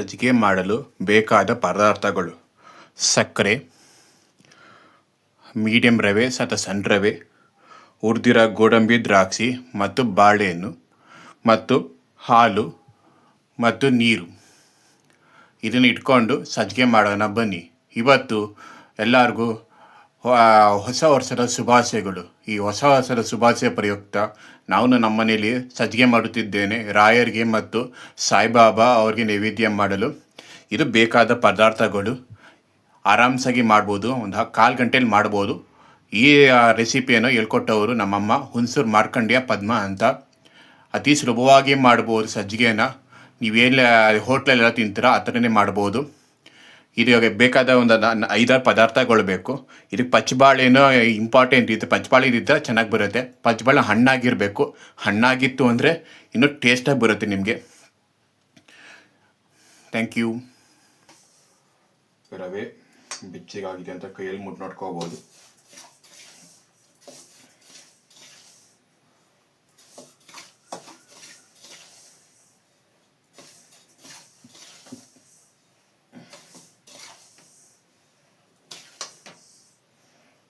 ಸಜ್ಜಿಗೆ ಮಾಡಲು ಬೇಕಾದ ಪದಾರ್ಥಗಳು. ಸಕ್ಕರೆ, ಮೀಡಿಯಂ ರವೆ, ಸತ ಸಣ್ಣ ರವೆ ಹುರಿದಿರೋ ಗೋಡಂಬಿ ದ್ರಾಕ್ಷಿ ಮತ್ತು ಬಾಳೆಹಣ್ಣು ಮತ್ತು ಹಾಲು ಮತ್ತು ನೀರು. ಇದನ್ನು ಇಟ್ಕೊಂಡು ಸಜ್ಜಿಗೆ ಮಾಡೋಣ ಬನ್ನಿ. ಇವತ್ತು ಎಲ್ಲರಿಗೂ ಹೊಸ ವರ್ಷದ ಶುಭಾಶಯಗಳು. ಈ ಹೊಸ ವರ್ಷದ ಶುಭಾಶಯ ಪ್ರಯುಕ್ತ ನಾನು ಮನೆಯಲ್ಲಿ ಸಜ್ಜಿಗೆ ಮಾಡುತ್ತಿದ್ದೇನೆ. ರಾಯರಿಗೆ ಮತ್ತು ಸಾಯಿಬಾಬಾ ಅವರಿಗೆ ನೈವೇದ್ಯ ಮಾಡಲು. ಇದು ಬೇಕಾದ ಪದಾರ್ಥಗಳು. ಆರಾಮ್ಸಾಗಿ ಮಾಡ್ಬೋದು. ಒಂದು ಕಾಲು ಗಂಟೆಯಲ್ಲಿ ಮಾಡ್ಬೋದು. ಈ ರೆಸಿಪಿಯನ್ನು ಹೇಳ್ಕೊಟ್ಟವರು ನಮ್ಮಮ್ಮ ಹುಣಸೂರು ಮಾರ್ಕಂಡ್ಯ ಪದ್ಮ ಅಂತ. ಅತಿ ಸುಲಭವಾಗಿ ಮಾಡ್ಬೋದು ಸಜ್ಜಿಗೆನ ನೀವೇನು ಹೋಟ್ಲಲ್ಲೆಲ್ಲ ತಿಂತೀರಾ? ಆ ಥರನೇ ಮಾಡ್ಬೋದು. ಇದು ಬೇಕಾದ ಒಂದು ಐದಾರು ಪದಾರ್ಥಗಳು ಬೇಕು ಇದಕ್ಕೆ ಪಚ್ಚಬಾಳೆನೋ ಇಂಪಾರ್ಟೆಂಟ್ ಇದು ಇದ್ದರೆ ಚೆನ್ನಾಗಿ ಬರುತ್ತೆ. ಪಚ್ಚಬಾಳೆ ಹಣ್ಣಾಗಿರಬೇಕು. ಹಣ್ಣಾಗಿತ್ತು ಅಂದರೆ ಇನ್ನೂ ಟೇಸ್ಟಾಗಿ ಬರುತ್ತೆ ನಿಮಗೆ. ಥ್ಯಾಂಕ್ ಯು ರವೆ, ಬೆಚ್ಚಗಾಗಿದೆ ಅಂತ ಕೈಯಲ್ಲಿ ಮುಟ್ಟು ನೋಡ್ಕೋಬೋದು.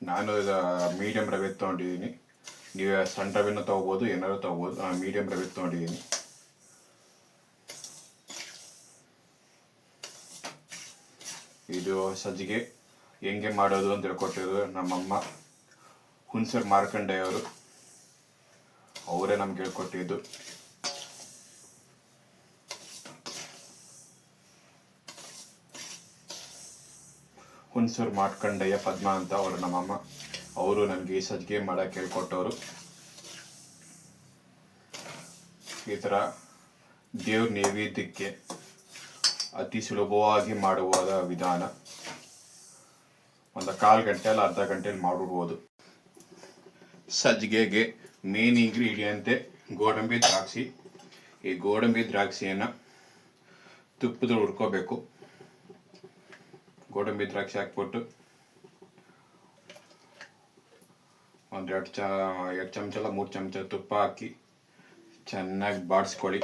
ನಾನು ಮೀಡಿಯಂ ರವೆ ತೊಗೊಂಡಿದ್ದೀನಿ. ನೀವು ಸಣ್ಣ ರವೆನೂ ತೊಗೋಬೋದು ಏನಾದ್ರು ತೊಗೋಬೋದು. ನಾನು ಮೀಡಿಯಂ ರವೆ ತೊಗೊಂಡಿದ್ದೀನಿ. ಇದು ಸಜ್ಜಿಗೆ ಹೆಂಗೆ ಮಾಡೋದು ಅಂತ ಹೇಳ್ಕೊಟ್ಟಿರೋದು ನಮ್ಮಮ್ಮ ಹುಣಸೂರು ಮಾರ್ಕಂಡೆಯವರು. ಅವರೇ ನಮ್ಗೆ ಹೇಳ್ಕೊಟ್ಟಿದ್ದು. ಹುಣಸೂರು ಮಾಡ್ಕೊಂಡಯ್ಯ ಪದ್ಮ ಅಂತ ಅವರು ನಮ್ಮಮ್ಮ. ಅವರು ನನಗೆ ಈ ಸಜ್ಜಿಗೆ ಮಾಡಕ್ಕೆ ಹೇಳ್ಕೊಟ್ಟವರು ಈ ಥರ ದೇವ್ರ ನೈವೇದ್ಯಕ್ಕೆ ಅತಿ ಸುಲಭವಾಗಿ ಮಾಡುವ ವಿಧಾನ. ಒಂದು ಕಾಲು ಗಂಟೆಯಲ್ಲಿ ಅರ್ಧ ಗಂಟೆಯಲ್ಲಿ ಮಾಡಿಬಿಡ್ಬೋದು ಸಜ್ಜಿಗೆಗೆ ಮೇನ್ ಇಂಗ್ರೀಡಿಯಂತೆ ಗೋಡಂಬಿ ದ್ರಾಕ್ಷಿ. ಈ ಗೋಡಂಬಿ ದ್ರಾಕ್ಷಿಯನ್ನು ತುಪ್ಪದಲ್ಲಿ ಹುರ್ಕೋಬೇಕು. ಗೋಡಂಬಿ ದ್ರಾಕ್ಷಿ ಹಾಕ್ಬಿಟ್ಟು ಒಂದು ಎರಡು ಚ, ಎರಡು ಚಮಚ ಎಲ್ಲ ಮೂರು ಚಮಚ ತುಪ್ಪ ಹಾಕಿ ಚೆನ್ನಾಗಿ ಬಾಡಿಸ್ಕೊಳ್ಳಿ.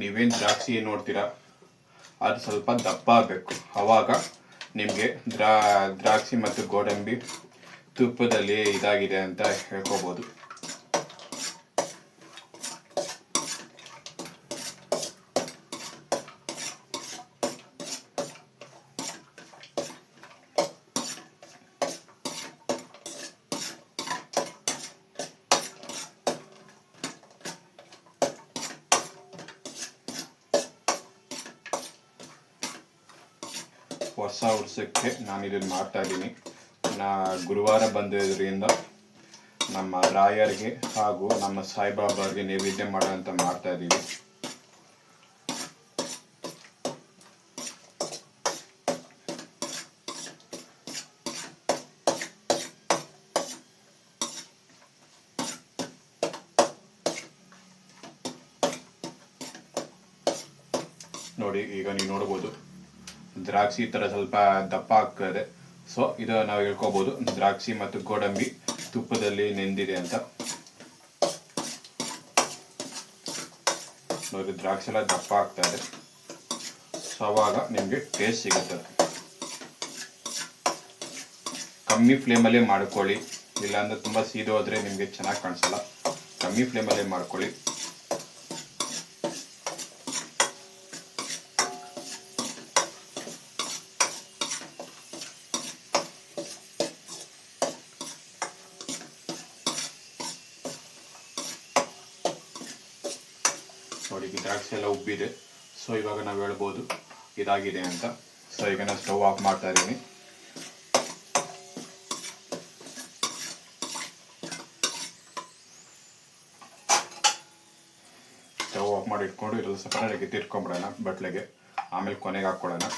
ನೀವೇನು ದ್ರಾಕ್ಷಿ ನೋಡ್ತೀರಾ? ಅದು ಸ್ವಲ್ಪ ದಪ್ಪ ಆಗಬೇಕು. ಆವಾಗ ನಿಮಗೆ ದ್ರಾ, ದ್ರಾಕ್ಷಿ ಮತ್ತು ಗೋಡಂಬಿ ತುಪ್ಪದಲ್ಲಿ ಇದಾಗಿದೆ ಅಂತ ಹೇಳ್ಕೋಬೋದು ಹೊಸ ವರ್ಷಕ್ಕೆ ನಾನು ಇದನ್ನು ಮಾಡ್ತಾ ಇದ್ದೀನಿ ನಾ ಗುರುವಾರ ಬಂದಿರೋದ್ರಿಂದ ನಮ್ಮ ರಾಯರಿಗೆ ಹಾಗೂ ನಮ್ಮ ಸಾಯಿಬಾಬಾಗೆ ನೈವೇದ್ಯ ಮಾಡೋಂತ ಮಾಡ್ತಾ ಇದ್ದೀವಿ ನೋಡಿ, ಈಗ ನೀವು ನೋಡ್ಬೋದು, ದ್ರಾಕ್ಷಿ ಥರ ಸ್ವಲ್ಪ ದಪ್ಪ ಆಗ್ತದೆ ಸೊ, ಇದು ನಾವು ಹೇಳ್ಕೊಬೋದು. ದ್ರಾಕ್ಷಿ ಮತ್ತು ಗೋಡಂಬಿ ತುಪ್ಪದಲ್ಲಿ ನೆಂದಿದೆ ಅಂತ. ನೋಡಿ, ದ್ರಾಕ್ಷಿ ಎಲ್ಲ ದಪ್ಪ ಆಗ್ತಾ ಇದೆ. ಸೊ, ಅವಾಗ ನಿಮಗೆ ಟೇಸ್ಟ್ ಸಿಗುತ್ತೆ ಕಮ್ಮಿ ಫ್ಲೇಮಲ್ಲೇ ಮಾಡ್ಕೊಳ್ಳಿ. ಇಲ್ಲಾಂದ್ರೆ ತುಂಬ ಸೀದೋದ್ರೆ ನಿಮಗೆ ಚೆನ್ನಾಗಿ ಕಾಣಿಸಲ್ಲ. ಕಮ್ಮಿ ಫ್ಲೇಮಲ್ಲೇ ಮಾಡ್ಕೊಳ್ಳಿ ನೋಡಿ ಈ ದ್ರಾಕ್ಷಿ ಎಲ್ಲ ಉಬ್ಬಿದೆ ಸೊ ಇವಾಗ ನಾವು ಹೇಳ್ಬೋದು ಇದಾಗಿದೆ ಅಂತ. ಸೊ ಈಗ ನಾನು ಸ್ಟವ್ ಆಫ್ ಮಾಡ್ತಾ ಇದ್ದೀನಿ. ಸ್ಟವ್ ಆಫ್ ಮಾಡಿ ಇಟ್ಕೊಂಡು ಇದ್ರಲ್ಲಿ ಸಪರೇಟಾಗಿ ಎತ್ತಿಟ್ಕೊಂಬಿಡೋಣ ಬಟ್ಲೆಗೆ. ಆಮೇಲೆ ಕೊನೆಗೆ ಹಾಕ್ಕೊಳ್ಳೋಣ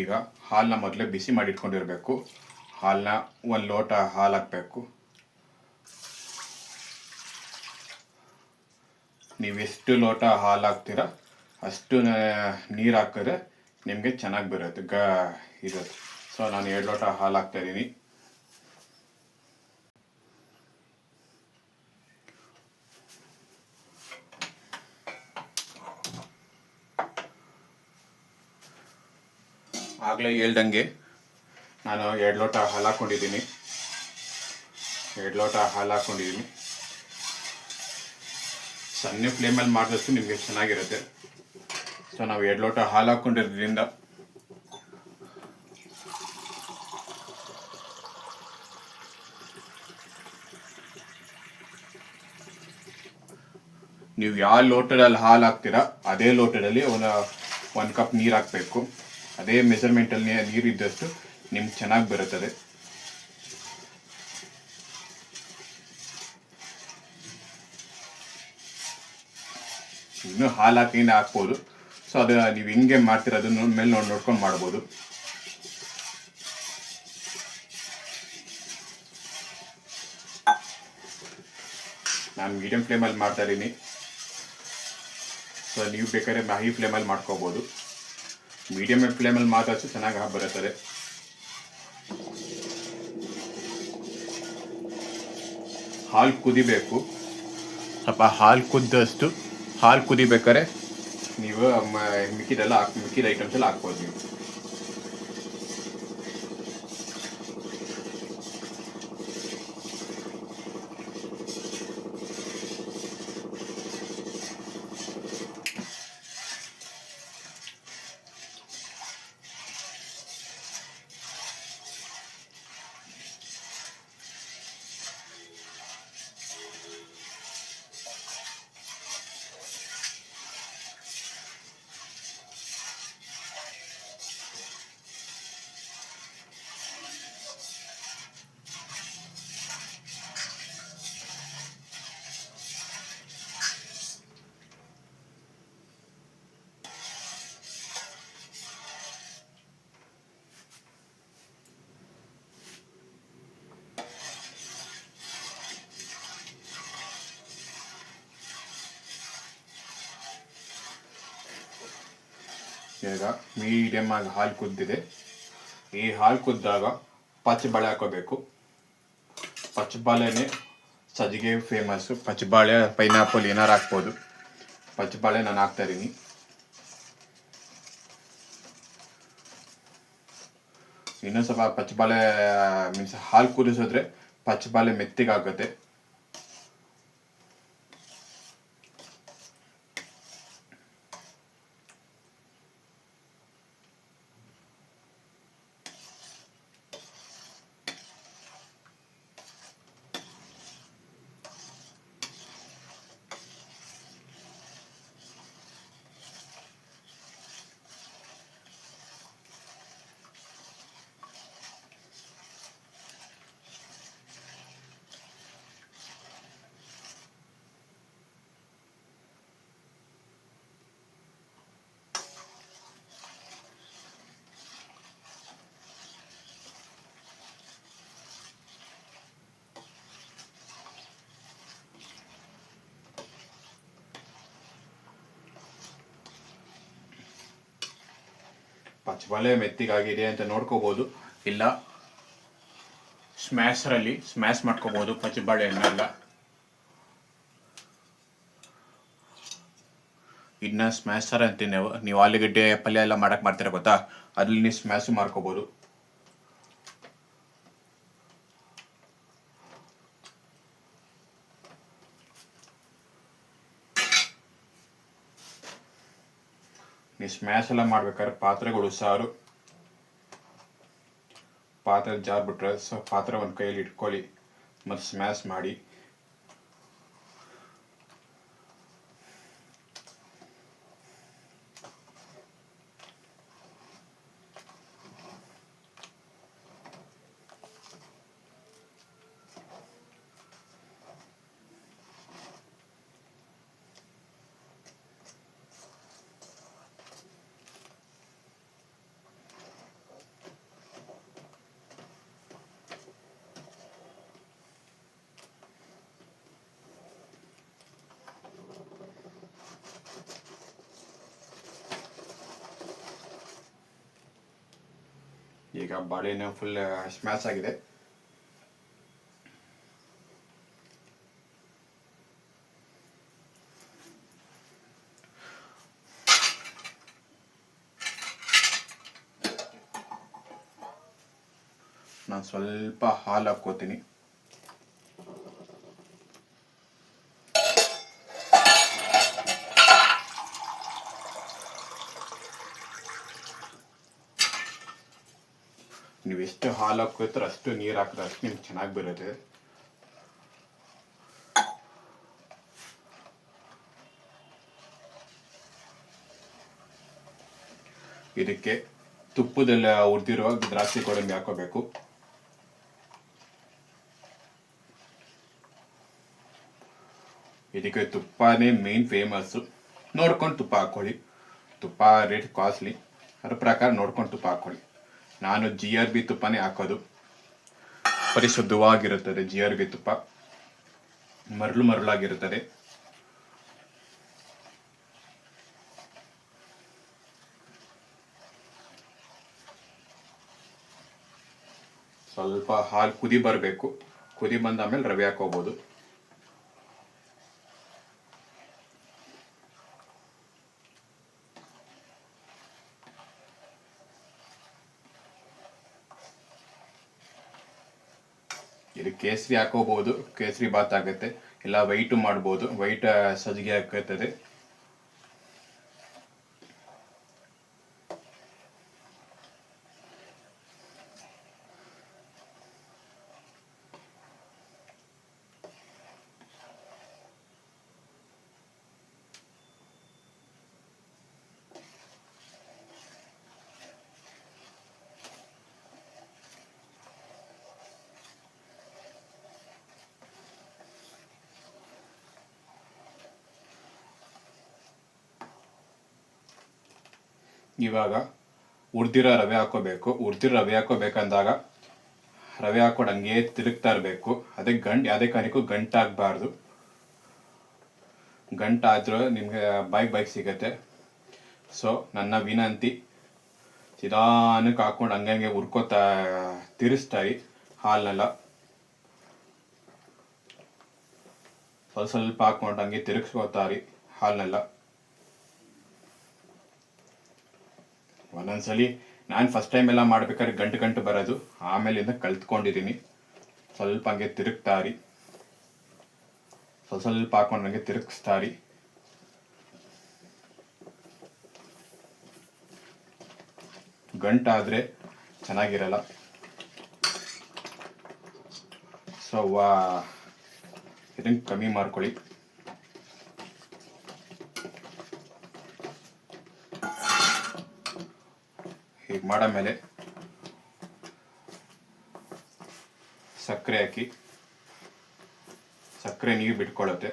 ಈಗ ಹಾಲನ್ನ ಮೊದಲೇ ಬಿಸಿ ಮಾಡಿ ಇಟ್ಕೊಂಡಿರಬೇಕು ಹಾಲನ್ನ ಒಂದು ಲೋಟ ಹಾಲು ಹಾಕಬೇಕು. ನೀವು ಎಷ್ಟು ಲೋಟ ಹಾಲು ಹಾಕ್ತೀರ ಅಷ್ಟು ನೀರು ಹಾಕಿದ್ರೆ ನಿಮಗೆ ಚೆನ್ನಾಗಿ ಬರುತ್ತೆ, ಗ, ಇರುತ್ತೆ. ಸೊ ನಾನು ಎರಡು ಲೋಟ ಹಾಲು ಹಾಕ್ತಾ ಆಗಲೇ ಹೇಳ್ದಂಗೆ ನಾನು ಎರಡು ಲೋಟ ಹಾಲು ಹಾಕ್ಕೊಂಡಿದ್ದೀನಿ ಎರಡು ಲೋಟ ಹಾಲು ಹಾಕ್ಕೊಂಡಿದ್ದೀನಿ ಸಣ್ಣ ಫ್ಲೇಮಲ್ಲಿ ಮಾಡಿದಷ್ಟು ನಿಮಗೆ ಚೆನ್ನಾಗಿರುತ್ತೆ. ಸೊ ನಾವು ಎರಡು ಲೋಟ ಹಾಲು ಹಾಕ್ಕೊಂಡಿರೋದ್ರಿಂದ ನೀವು ಯಾವ ಲೋಟದಲ್ಲಿ ಹಾಲು ಹಾಕ್ತೀರಾ, ಅದೇ ಲೋಟದಲ್ಲಿ ಒಂದು ಒಂದು ಕಪ್ ನೀರು ಹಾಕಬೇಕು. ಅದೇ ಮೆಜರ್ಮೆಂಟಲ್ಲಿ ನೀರು ಇದ್ದಷ್ಟು ನಿಮ್ಗೆ ಚೆನ್ನಾಗಿ ಬರುತ್ತದೆ. ಇನ್ನು ಹಾಲು ಹಾಕಿನ ಹಾಕ್ಬೋದು? ಸೊ ಅದು ನೀವು ಹಿಂಗೆ ಮಾಡ್ತೀರ, ಅದನ್ನ ಮೇಲೆ ನೋಡಿ, ನೋಡ್ಕೊಂಡು ಮಾಡ್ಬೋದು. ನಾನು ಮೀಡಿಯಂ ಫ್ಲೇಮಲ್ಲಿ ಮಾಡ್ತಾ ಇದ್ದೀನಿ. ಸೊ ನೀವು ಬೇಕಾದ್ರೆ ಹೈ ಫ್ಲೇಮಲ್ಲಿ ಮಾಡ್ಕೋಬೋದು. ಮೀಡಿಯಮ್ ಫ್ಲೇಮಲ್ಲಿ ಮಾತಾಡಿಸಿ ಚೆನ್ನಾಗಿ ಬರುತ್ತದೆ. ಹಾಲು ಕುದಿಬೇಕು. ಸ್ವಲ್ಪ ಹಾಲು ಕುದ್ದಷ್ಟು ಹಾಲು ಕುದಿಬೇಕಾದ್ರೆ ನೀವು ಮಿಕ್ಕಿದೆಲ್ಲ ಹಾಕಿ, ಮಿಕ್ಕಿದ ಐಟಮ್ಸ್ ಎಲ್ಲ ಹಾಕ್ಬೋದು ನೀವು. ಈಗ ಮೀಡಿಯಮ್ ಆಗಿ ಹಾಲು ಕುದ್ದಿದೆ. ಈ ಹಾಲು ಕುದ್ದಾಗ ಪಚ್ಚಬಾಳೆ ಹಾಕೋಬೇಕು. ಪಚ್ಚಬಾಳೆನೇ ಸಜ್ಜಿಗೆ ಫೇಮಸ್ಸು ಪಚ್ಚಬಾಳೆ ಪೈನಾಪಲ್ ಏನಾರು ಹಾಕ್ಬೋದು. ಪಚ್ಚಬಾಳೆ ನಾನು ಹಾಕ್ತಾ ಇದ್ದೀನಿ. ಇನ್ನೂ ಸ್ವಲ್ಪ ಪಚ್ಚಬಾಳೆ ಮೀನ್ಸ್ ಹಾಲು ಕುದಿಸಿದ್ರೆ ಪಚ್ಚಬಾಳೆ ಮೆತ್ತಿಗಾಗುತ್ತೆ. ಪಚ್ಚಬಾಳೆ ಮೆತ್ತಿಗಾಗಿದೆ ಅಂತ ನೋಡ್ಕೋಬೋದು. ಇಲ್ಲ ಸ್ಮ್ಯಾಶ್ರಲ್ಲಿ ಸ್ಮ್ಯಾಶ್ ಮಾಡ್ಕೋಬೋದು ಪಚ್ಚಬಾಳೆ ಎಲ್ಲ ಇನ್ನು ಸ್ಮ್ಯಾಶರ್ ಅಂತೀನಿ ನೀವು. ನೀವು ಆಲೂಗಡ್ಡೆ ಪಲ್ಯ ಎಲ್ಲ ಮಾಡಕ್ ಮಾಡ್ತೀರ ಗೊತ್ತಾ? ಅದ್ರಲ್ಲಿ ನೀವು ಸ್ಮ್ಯಾಶ್ ಮಾಡ್ಕೋಬೋದು. ಸ್ಮ್ಯಾಶ್ ಎಲ್ಲ ಮಾಡ್ಬೇಕಾದ್ರೆ ಪಾತ್ರೆಗಳು ಸಾರು. ಪಾತ್ರೆ ಜಾರ್ ಬಿಟ್ರೆ ಸೊ ಪಾತ್ರೆ ಒಂದು ಕೈಯಲ್ಲಿ ಇಟ್ಕೊಳ್ಳಿ. ಮತ್ತು ಸ್ಮ್ಯಾಶ್ ಮಾಡಿ. ಈಗ ಬಾಳೆಹಣ್ಣು ಫುಲ್ ಸ್ಮ್ಯಾಶ್ ಆಗಿದೆ. ನಾನು ಸ್ವಲ್ಪ ಹಾಲು ಹಾಕ್ಕೋತೀನಿ. ನೀವು ಎಷ್ಟು ಹಾಲು ಹಾಕೋತ್ರ ಅಷ್ಟು ನೀರು ಹಾಕಿದ್ರೆ ಅಷ್ಟು ನಿಮ್ಗೆ ಚೆನ್ನಾಗಿ ಬರುತ್ತೆ. ಇದಕ್ಕೆ ತುಪ್ಪದಲ್ಲಿ ಹುರಿದಿರುವ ದ್ರಾಕ್ಷಿ ಗೋಡಂಬಿ ಹಾಕೋಬೇಕು. ಇದಕ್ಕೆ ತುಪ್ಪನೇ ಮೇನ್ ಫೇಮಸ್ಸು ನೋಡ್ಕೊಂಡು ತುಪ್ಪ ಹಾಕ್ಕೊಳ್ಳಿ ತುಪ್ಪ ರೇಟ್ ಕಾಸ್ಟ್ಲಿ ಅದ್ರ ಪ್ರಕಾರ ನೋಡ್ಕೊಂಡು ತುಪ್ಪ ಹಾಕ್ಕೊಳ್ಳಿ ನಾನು ಜಿ ಆರ್ ಬಿ ತುಪ್ಪನೇ ಹಾಕೋದು. ಪರಿಶುದ್ಧವಾಗಿರುತ್ತದೆ ಜಿ ಆರ್ ಬಿ ತುಪ್ಪ. ಮರಳು ಮರಳಾಗಿರುತ್ತದೆ. ಸ್ವಲ್ಪ ಹಾಲು ಕುದಿ ಬರಬೇಕು. ಕುದಿ ಬಂದ ಆಮೇಲೆ ರವೆ ಹಾಕೋಬೋದು ಇದು ಕೇಸರಿ ಹಾಕೋಬಹುದು ಕೇಸರಿ ಬಾತ್ ಆಗುತ್ತೆ. ಇಲ್ಲ ವೈಟ್ ಮಾಡ್ಬೋದು ವೈಟ್ ಸಜ್ಜಿಗೆ ಹಾಕುತ್ತದೆ. ಇವಾಗ ಉರ್ದಿರೋ ರವೆ ಹಾಕೋಬೇಕು. ಉರ್ದಿರೋ ರವೆ ಹಾಕೋಬೇಕಂದಾಗ ರವೆ ಹಾಕೊಂಡು ಹಂಗೆ ತಿರುಗ್ತಾ ಇರಬೇಕು. ಅದೇ ಗಂಟು, ಯಾವುದೇ ಕಾರಣಕ್ಕೂ ಗಂಟಾಗಬಾರ್ದು. ಗಂಟಾದರೂ ನಿಮಗೆ ಬೈಕ್ ಬೈಕ್ ಸಿಗತ್ತೆ. ಸೊ ನನ್ನ ವಿನಂತಿ, ನಿಧಾನಕ್ಕೆ ಹಾಕ್ಕೊಂಡು ಹಂಗೆ ಹಂಗೆ ಹುರ್ಕೋತಾ ತಿರ್ಸ್ತಾರಿ ಹಾಲನ್ನೆಲ್ಲ. ಸ್ವಲ್ಪ ಸ್ವಲ್ಪ ಹಾಕ್ಕೊಂಡು ಹಂಗೆ ತಿರುಗಿಸ್ಕೋತಾರಿ ಹಾಲನ್ನೆಲ್ಲ. ಒಂದೊಂದ್ಸಲಿ ನಾನು ಫಸ್ಟ್ ಟೈಮ್ ಎಲ್ಲ ಮಾಡ್ಬೇಕಾದ್ರೆ ಗಂಟು ಗಂಟು ಬರೋದು. ಆಮೇಲಿಂದ ಕಲ್ತ್ಕೊಂಡಿದ್ದೀನಿ ಸ್ವಲ್ಪ ಹಂಗೆ ತಿರುಗ್ತಾರಿ. ಸ್ವಲ್ಪ ಸ್ವಲ್ಪ ಹಾಕೊಂಡು ಹಂಗೆ ತಿರುಗಿಸ್ತಾರಿ. ಗಂಟಾದರೆ ಚೆನ್ನಾಗಿರಲ್ಲ. ಸೊ ಇದನ್ನು ಕಮ್ಮಿ ಮಾಡ್ಕೊಳ್ಳಿ. ಹೀಗೆ ಮೇಲೆ ಸಕ್ಕರೆ ಹಾಕಿ ಸಕ್ಕರೆ ನೀರು ಬಿಟ್ಕೊಳ್ಳುತ್ತೆ.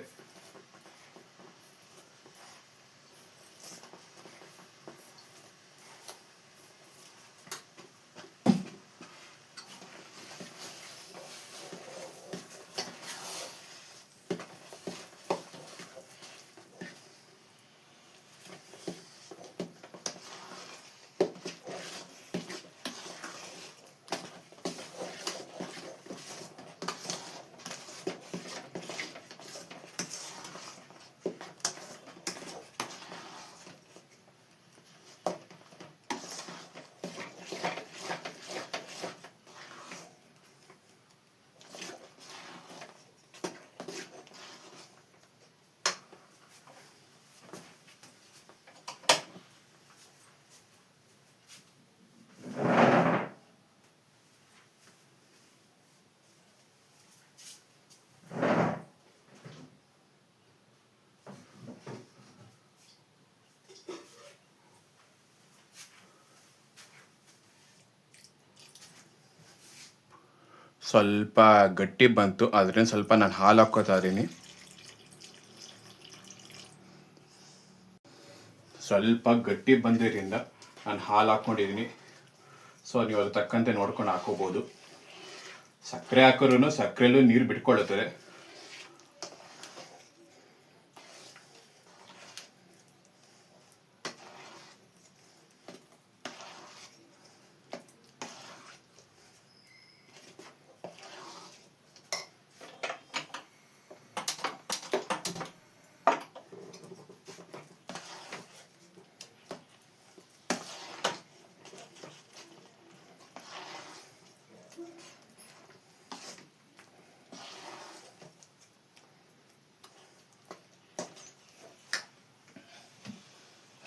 ಸ್ವಲ್ಪ ಗಟ್ಟಿ ಬಂತು ಅದರಿಂದ ಸ್ವಲ್ಪ ನಾನು ಹಾಲು ಹಾಕೋತಾ ಇದ್ದೀನಿ ಸ್ವಲ್ಪ ಗಟ್ಟಿ ಬಂದಿದ್ದರಿಂದ ನಾನು ಹಾಲು ಹಾಕ್ಕೊಂಡಿದ್ದೀನಿ ಸೊ ನೀವು ಅದಕ್ಕೆ ತಕ್ಕಂತೆ ನೋಡ್ಕೊಂಡು ಹಾಕೋಬೋದು. ಸಕ್ಕರೆ ಹಾಕೋರು ಸಕ್ಕರೆಲ್ಲೂ ನೀರು ಬಿಟ್ಕೊಳ್ಳುತ್ತದೆ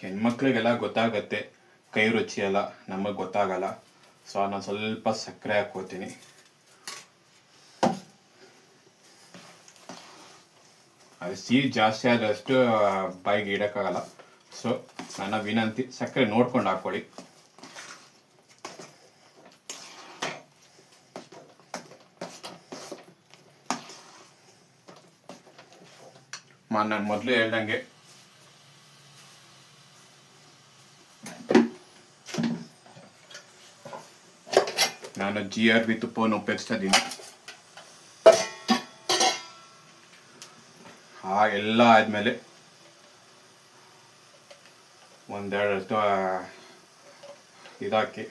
ಹೆಣ್ಮಕ್ಳಿಗೆಲ್ಲ ಗೊತ್ತಾಗತ್ತೆ, ಕೈ ರುಚಿ ಎಲ್ಲ ನಮಗೆ ಗೊತ್ತಾಗಲ್ಲ. ಸೊ ನಾನು ಸ್ವಲ್ಪ ಸಕ್ಕರೆ ಹಾಕ್ಕೋತೀನಿ. ಅದು ಸಿಹಿ ಜಾಸ್ತಿ ಆದಷ್ಟು ಬಾಯಿಗೆ ಇಡೋಕ್ಕಾಗಲ್ಲ. ಸೊ ನನ್ನ ವಿನಂತಿ, ಸಕ್ಕರೆ ನೋಡ್ಕೊಂಡು ಹಾಕ್ಕೊಳ್ಳಿ. ನಾನು ಮೊದಲು ಹೇಳ್ದಂಗೆ ಜಿ ಆರ್ ಬಿ ತುಪ್ಪವನ್ನು ಉಪಯೋಗಿಸ್ತಾ ಇದ್ದೀನಿ. ಆ ಎಲ್ಲ ಆದಮೇಲೆ ಒಂದೆರಡು ಇದಾಕಿ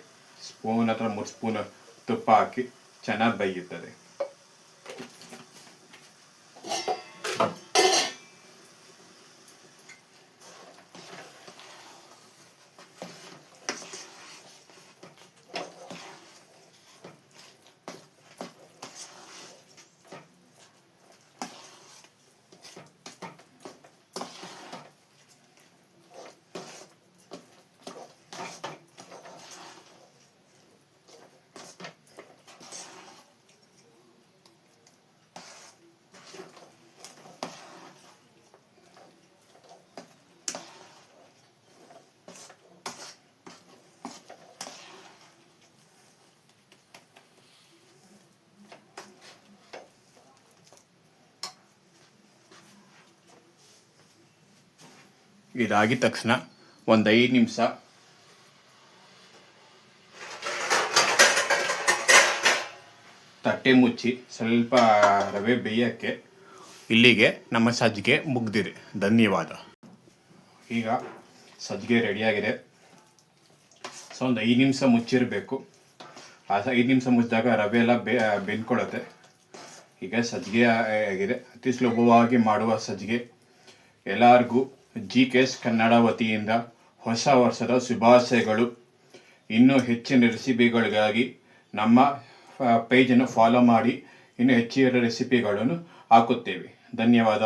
ಸ್ಪೂನ್ ಅಥವಾ ಮೂರು ಸ್ಪೂನ್ ತುಪ್ಪ ಹಾಕಿ ಚೆನ್ನಾಗಿ ಬೇಯುತ್ತದೆ ಇದಾಗಿದ ತಕ್ಷಣ ಒಂದು ಐದು ನಿಮಿಷ. ತಟ್ಟೆ ಮುಚ್ಚಿ ಸ್ವಲ್ಪ ರವೆ ಬೇಯೋಕ್ಕೆ ಇಲ್ಲಿಗೆ ನಮ್ಮ ಸಜ್ಜಿಗೆ ಮುಗ್ದಿದೆ ಧನ್ಯವಾದ. ಈಗ ಸಜ್ಜಿಗೆ ರೆಡಿಯಾಗಿದೆ ಸೊ ಒಂದು ಐದು ನಿಮಿಷ ಮುಚ್ಚಿರಬೇಕು. ಆ ಐದು ನಿಮಿಷ ಮುಚ್ಚಿದಾಗ ರವೆ ಎಲ್ಲ ಬೆ ಬೆಂದ್ಕೊಳತ್ತೆ ಈಗ ಸಜ್ಜಿಗೆ ಆಗಿದೆ. ಅತಿ ಸುಲಭವಾಗಿ ಮಾಡುವ ಸಜ್ಜಿಗೆ ಎಲ್ಲರಿಗೂ ಜಿ ಕೆ ಎಸ್ ಕನ್ನಡ ವತಿಯಿಂದ ಹೊಸ ವರ್ಷದ ಶುಭಾಶಯಗಳು. ಇನ್ನೂ ಹೆಚ್ಚಿನ ರೆಸಿಪಿಗಳಿಗಾಗಿ ನಮ್ಮ ಪೇಜನ್ನು ಫಾಲೋ ಮಾಡಿ ಇನ್ನೂ ಹೆಚ್ಚಿನ ರೆಸಿಪಿಗಳನ್ನು ಹಾಕುತ್ತೇವೆ. ಧನ್ಯವಾದ.